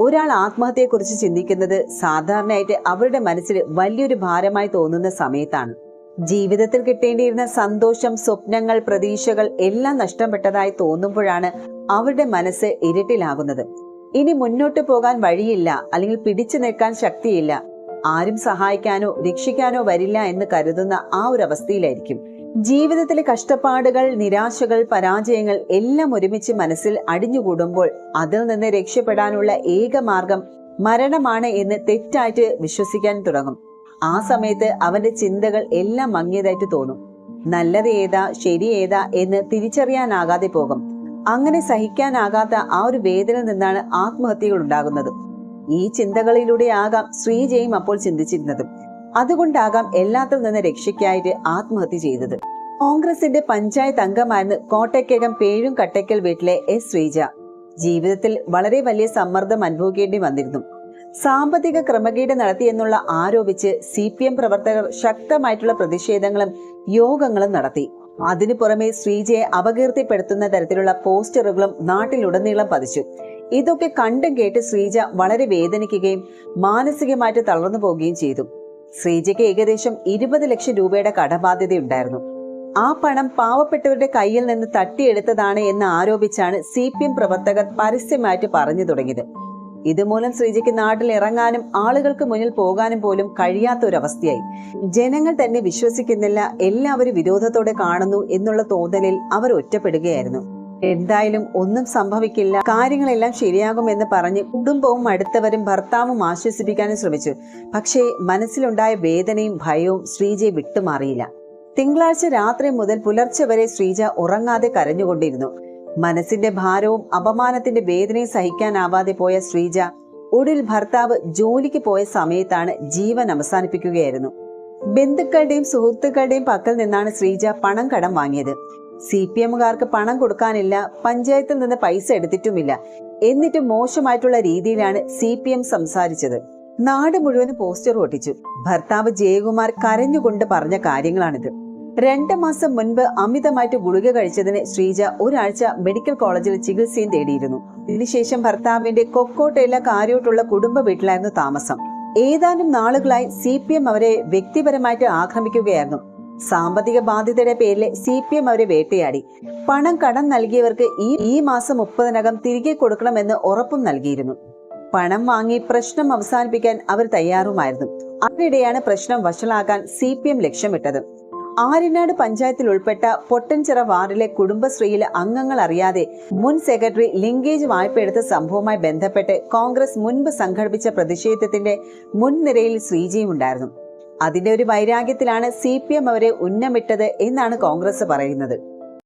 ഒരാൾ ആത്മഹത്യയെക്കുറിച്ച് ചിന്തിക്കുന്നത് സാധാരണയായിട്ട് അവരുടെ മനസ്സിൽ വലിയൊരു ഭാരമായി തോന്നുന്ന സമയത്താണ്. ജീവിതത്തിൽ കിട്ടേണ്ടിയിരുന്ന സന്തോഷം സ്വപ്നങ്ങൾ പ്രതീക്ഷകൾ എല്ലാം നഷ്ടപ്പെട്ടതായി തോന്നുമ്പോഴാണ് അവരുടെ മനസ്സ് ഇരുട്ടിലാകുന്നത്. ഇനി മുന്നോട്ട് പോകാൻ വഴിയില്ല അല്ലെങ്കിൽ പിടിച്ചു നിൽക്കാൻ ശക്തിയില്ല. ആരും സഹായിക്കാനോ രക്ഷിക്കാനോ വരില്ല എന്ന് കരുതുന്ന ആ ഒരു അവസ്ഥയിലായിരിക്കും. ജീവിതത്തിലെ കഷ്ടപ്പാടുകൾ നിരാശകൾ പരാജയങ്ങൾ എല്ലാം ഒരുമിച്ച് മനസ്സിൽ അടിഞ്ഞുകൂടുമ്പോൾ അതിൽ നിന്ന് രക്ഷപ്പെടാനുള്ള ഏക മാർഗം മരണമാണ് എന്ന് തെറ്റായിട്ട് വിശ്വസിക്കാൻ തുടങ്ങും. ആ സമയത്ത് അവന്റെ ചിന്തകൾ എല്ലാം മങ്ങിയതായിട്ട് തോന്നും. നല്ലത് ഏതാ ശരി ഏതാ എന്ന് തിരിച്ചറിയാനാകാതെ പോകും. അങ്ങനെ സഹിക്കാനാകാത്ത ആ ഒരു വേദന നിന്നാണ് ആത്മഹത്യകൾ ഉണ്ടാകുന്നത്. ഈ ചിന്തകളിലൂടെ ആകാം ശ്രീജയും അപ്പോൾ ചിന്തിച്ചിരുന്നത്. അതുകൊണ്ടാകാം എല്ലാത്തിൽ നിന്ന് രക്ഷയ്ക്കായിട്ട് ആത്മഹത്യ ചെയ്തത്. കോൺഗ്രസിന്റെ പഞ്ചായത്ത് അംഗമായിരുന്നു കോട്ടയ്ക്കകം പേഴും കട്ടയ്ക്കൽ വീട്ടിലെ എസ് ശ്രീജ ജീവിതത്തിൽ വളരെ വലിയ സമ്മർദ്ദം അനുഭവിക്കേണ്ടി വന്നിരുന്നു. സാമ്പത്തിക ക്രമക്കേട് നടത്തിയെന്നുള്ള ആരോപിച്ച് സി പി എം പ്രവർത്തകർ ശക്തമായിട്ടുള്ള പ്രതിഷേധങ്ങളും യോഗങ്ങളും നടത്തി. അതിനു പുറമെ ശ്രീജയെ അപകീർത്തിപ്പെടുത്തുന്ന തരത്തിലുള്ള പോസ്റ്ററുകളും നാട്ടിലുടനീളം പതിച്ചു. ഇതൊക്കെ കണ്ടും കേട്ട് ശ്രീജ വളരെ വേദനിക്കുകയും മാനസികമായിട്ട് തളർന്നു പോവുകയും ചെയ്തു. ശ്രീജയ്ക്ക് ഏകദേശം ഇരുപത് ലക്ഷം രൂപയുടെ കടബാധ്യതയുണ്ടായിരുന്നു. ആ പണം പാവപ്പെട്ടവരുടെ കയ്യിൽ നിന്ന് തട്ടിയെടുത്തതാണ് എന്ന് ആരോപിച്ചാണ് സി പി എം പ്രവർത്തകർ പരസ്യമായിട്ട് പറഞ്ഞു തുടങ്ങിയത്. ഇതുമൂലം ശ്രീജയ്ക്ക് നാട്ടിൽ ഇറങ്ങാനും ആളുകൾക്ക് മുന്നിൽ പോകാനും പോലും അവസ്ഥയായി ജനങ്ങൾ തന്നെ വിശ്വസിക്കുന്നില്ല എല്ലാവരും വിരോധത്തോടെ കാണുന്നു എന്നുള്ള തോന്നലിൽ അവർ ഒറ്റപ്പെടുകയായിരുന്നു. എന്തായാലും ഒന്നും സംഭവിക്കില്ല. കാര്യങ്ങളെല്ലാം ശരിയാകുമെന്ന് പറഞ്ഞ് കുടുംബവും അടുത്തവരും ഭർത്താവും ആശ്വസിപ്പിക്കാനും ശ്രമിച്ചു. പക്ഷേ മനസ്സിലുണ്ടായ വേദനയും ഭയവും ശ്രീജയെ വിട്ടുമാറിയില്ല. തിങ്കളാഴ്ച രാത്രി മുതൽ പുലർച്ചെ വരെ ശ്രീജ ഉറങ്ങാതെ കരഞ്ഞുകൊണ്ടിരുന്നു. മനസ്സിന്റെ ഭാരവും അപമാനത്തിന്റെ വേദനയും സഹിക്കാനാവാതെ പോയ ശ്രീജ ഒടുവിൽ ഭർത്താവ് ജോലിക്ക് പോയ സമയത്താണ് ജീവൻ അവസാനിപ്പിക്കുകയായിരുന്നു. ബന്ധുക്കളുടെയും സുഹൃത്തുക്കളുടെയും പക്കൽ നിന്നാണ് ശ്രീജ പണം കടം വാങ്ങിയത്. സി പി എമ്മുകാർക്ക് പണം കൊടുക്കാനില്ല പഞ്ചായത്തിൽ നിന്ന് പൈസ എടുത്തിട്ടുമില്ല. എന്നിട്ടും മോശമായിട്ടുള്ള രീതിയിലാണ് സി പി എം സംസാരിച്ചത്. നാട് മുഴുവൻ പോസ്റ്റർ ഒട്ടിച്ചു. ഭർത്താവ് ജയകുമാർ കരഞ്ഞുകൊണ്ട് പറഞ്ഞ കാര്യങ്ങളാണിത്. രണ്ട് മാസം മുൻപ് അമിതമായിട്ട് ഗുളിക കഴിച്ചതിന് ശ്രീജ ഒരാഴ്ച മെഡിക്കൽ കോളേജിൽ ചികിത്സയും തേടിയിരുന്നു. ഇതിനുശേഷം ഭർത്താവിന്റെ കൊക്കോട്ടയില കാര്യോട്ടുള്ള കുടുംബ വീട്ടിലായിരുന്നു താമസം. ഏതാനും നാളുകളായി സി പി എം അവരെ വ്യക്തിപരമായിട്ട് ആക്രമിക്കുകയായിരുന്നു. സാമ്പത്തിക ബാധ്യതയുടെ പേരിൽ സി പി എം അവരെ വേട്ടയാടി. പണം കടം നൽകിയവർക്ക് ഈ ഈ മാസം മുപ്പതിനകം തിരികെ കൊടുക്കണമെന്ന് ഉറപ്പും നൽകിയിരുന്നു. പണം വാങ്ങി പ്രശ്നം അവസാനിപ്പിക്കാൻ അവർ തയ്യാറുമായിരുന്നു. അതിനിടെയാണ് പ്രശ്നം വഷളാക്കാൻ സി പി എം ലക്ഷ്യമിട്ടത്. ആര്യനാട് പഞ്ചായത്തിൽ ഉൾപ്പെട്ട പൊട്ടൻചിറ വാർഡിലെ കുടുംബശ്രീയിലെ അംഗങ്ങൾ അറിയാതെ മുൻ സെക്രട്ടറി ലിങ്കേജ് വായ്പ എടുത്ത സംഭവവുമായി ബന്ധപ്പെട്ട് കോൺഗ്രസ് മുൻപ് സംഘടിപ്പിച്ച പ്രതിഷേധത്തിന്റെ മുൻനിരയിൽ ശ്രീജിയും ഉണ്ടായിരുന്നു. അതിന്റെ ഒരു വൈരാഗ്യത്തിലാണ് സി പി എം അവരെ ഉന്നമിട്ടത് എന്നാണ് കോൺഗ്രസ് പറയുന്നത്.